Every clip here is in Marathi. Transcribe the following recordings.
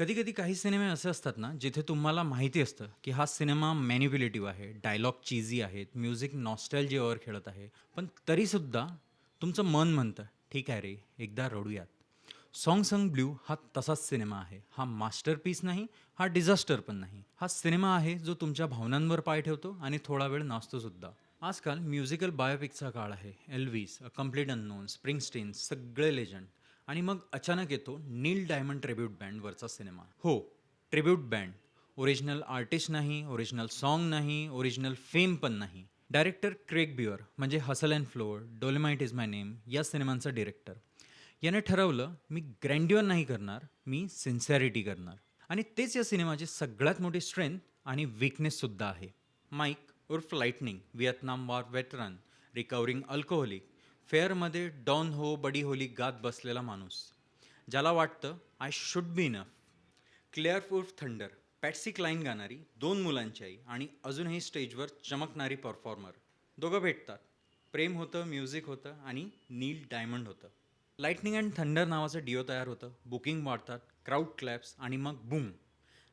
कधी कधी काही सिनेमे असे असतात ना जिथे तुम्हाला माहिती असतं की हा सिनेमा मॅन्युप्युलेटिव्ह आहे डायलॉग चीझी आहेत म्युझिक नॉस्टॅल्जियावर खेळत आहे. पण तरीसुद्धा तुमचं मन म्हणतं ठीक आहे रे एकदा रडूयात. सॉंग संग ब्ल्यू हा तसाच सिनेमा आहे. हा मास्टरपीस नाही हा डिझास्टर पण नाही. हा सिनेमा आहे जो तुमच्या भावनांवर पाय ठेवतो आणि थोडा वेळ नाचतोसुद्धा. आजकाल म्युझिकल बायोपिकचा काळ आहे. Elvis a complete unknown Springsteen सगळे लेजंड आणि मग अचानक येतो नील डायमंड ट्रिब्यूट बँडवरचा सिनेमा. हो ट्रिब्यूट बँड. ओरिजिनल आर्टिस्ट नाही ओरिजिनल सॉन्ग नाही ओरिजिनल फेम पण नाही. डायरेक्टर क्रेक बिअर म्हणजे Hustle and Flow Dolemite is my name या सिनेमांचा डिरेक्टर याने ठरवलं मी ग्रँड्युअर नाही करणार मी सिन्सिअरिटी करणार. आणि तेच या सिनेमाची सगळ्यात मोठी स्ट्रेंथ आणि विकनेससुद्धा आहे. माईक उर्फ Lightning Vietnam war veteran recovering alcoholic फेअरमध्ये Don हो बडी होली गात बसलेला माणूस ज्याला वाटतं I should be enough. Claire फूफ Thunder Patsy Cline गाणारी दोन मुलांची आई आणि अजूनही स्टेजवर चमकणारी परफॉर्मर. दोघं भेटतात. प्रेम होतं म्युझिक होतं आणि नील डायमंड होतं. लाईटनिंग अँड थंडर नावाचं डिओ तयार होतं. बुकिंग वाढतात क्राऊड क्लॅप्स आणि मग बूम.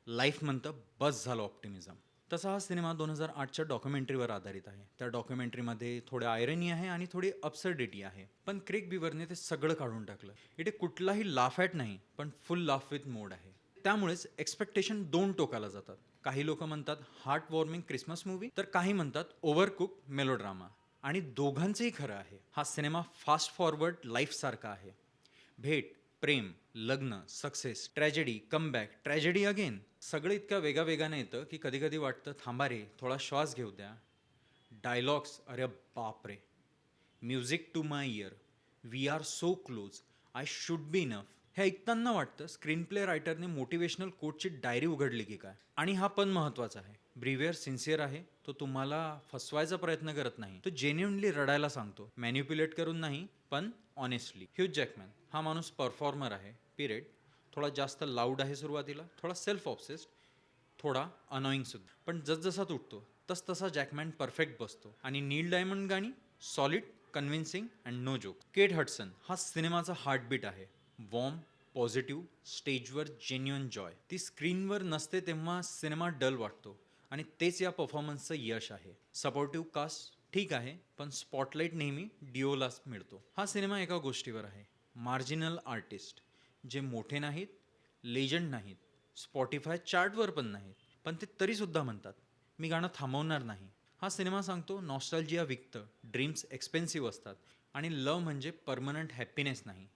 लाईफ म्हणतं बस झालं ऑप्टिमिझम. तसा हा सिनेमा दोन हजार आठच्या डॉक्युमेंटरीवर आधारित आहे. त्या डॉक्युमेंटरीमध्ये थोडं आयरनी आहे आणि थोडी अपसर्डिटी आहे. पण क्रिक बिवरने ते सगळं काढून टाकलं. इथे कुठलाही लाफ ॲट नाही पण फुल लाफ विथ मोड आहे. त्यामुळेच एक्सपेक्टेशन दोन टोकाला जातात. काही लोक म्हणतात हार्ट वॉर्मिंग क्रिसमस मूवी तर काही म्हणतात ओव्हरकुक मेलोड्रामा आणि दोघांचंही खरं आहे हा सिनेमा फास्ट फॉरवर्ड लाईफसारखा आहे. भेट प्रेम लग्न success tragedy comeback tragedy again सगळं इतक्या वेगा वेगाने येतं की कधी कधी वाटतं थांबा रे थोडा श्वास घेऊ द्या. डायलॉग्स अरे बाप रे. Music to my ear we are so close I should be enough हे ऐकताना वाटतं स्क्रीन प्ले रायटरने मोटिवेशनल कोटची डायरी उघडली की काय? आणि हा पण महत्त्वाचा आहे. ब्रिव्हिअर सिन्सिअर आहे. तो तुम्हाला फसवायचा प्रयत्न करत नाही. तो जेन्युनली रडायला सांगतो. मॅन्युप्युलेट करून नाही पण ऑनेस्टली ह्यूज जॅकमॅन हा माणूस परफॉर्मर आहे. पिरियड थोडा जास्त लाऊड आहे सुरुवातीला. थोडा सेल्फ ऑब्सेस्ड थोडा अनॉईंगसुद्धा पण जसजसा तुटतो तस तसा जॅकमॅन परफेक्ट बसतो. आणि नील डायमंड गाणी solid convincing and no joke Kate Hudson हा सिनेमाचा हार्टबीट आहे. वॉर्म पॉझिटिव्ह स्टेजवर जेन्युअन जॉय ती स्क्रीनवर नसते तेव्हा सिनेमा डल वाटतो. आणि तेच या परफॉर्मन्सचं यश आहे. सपोर्टिव्ह कास्ट ठीक आहे पण स्पॉटलाईट नेहमी डिओलाच मिळतो. हा सिनेमा एका गोष्टीवर आहे. मार्जिनल आर्टिस्ट जे मोठे नाहीत लेजंड नाहीत. स्पॉटीफाय चार्टवर पण नाहीत. पण ते तरीसुद्धा म्हणतात मी गाणं थांबवणार नाही. हा सिनेमा सांगतो नॉस्टॉलजिया विकतं. ड्रीम्स एक्सपेन्सिव्ह असतात. आणि लव म्हणजे परमनंट हॅपीनेस नाही.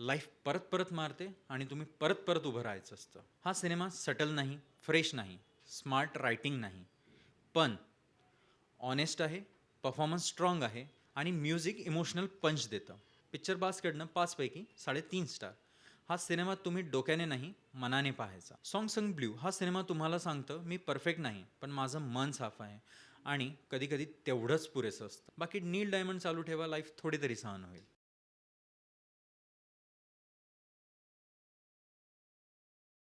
लाईफ परत परत मारते आणि तुम्ही परत परत उभं राहायचं असतं. हा सिनेमा सटल नाही फ्रेश नाही स्मार्ट रायटिंग नाही. पण ऑनेस्ट आहे परफॉर्मन्स स्ट्रॉंग आहे आणि म्युझिक इमोशनल पंच देतं. पिक्चर बासकडनं पाचपैकी साडेतीन स्टार. हा सिनेमा तुम्ही डोक्याने नाही मनाने पाहायचा. सॉन्ग संग ब्ल्यू हा सिनेमा तुम्हाला सांगतं मी परफेक्ट नाही पण माझं मन साफ आहे आणि कधीकधी तेवढंच पुरेसं असतं. बाकी नील डायमंड चालू ठेवा लाईफ थोडी तरी सहन होईल.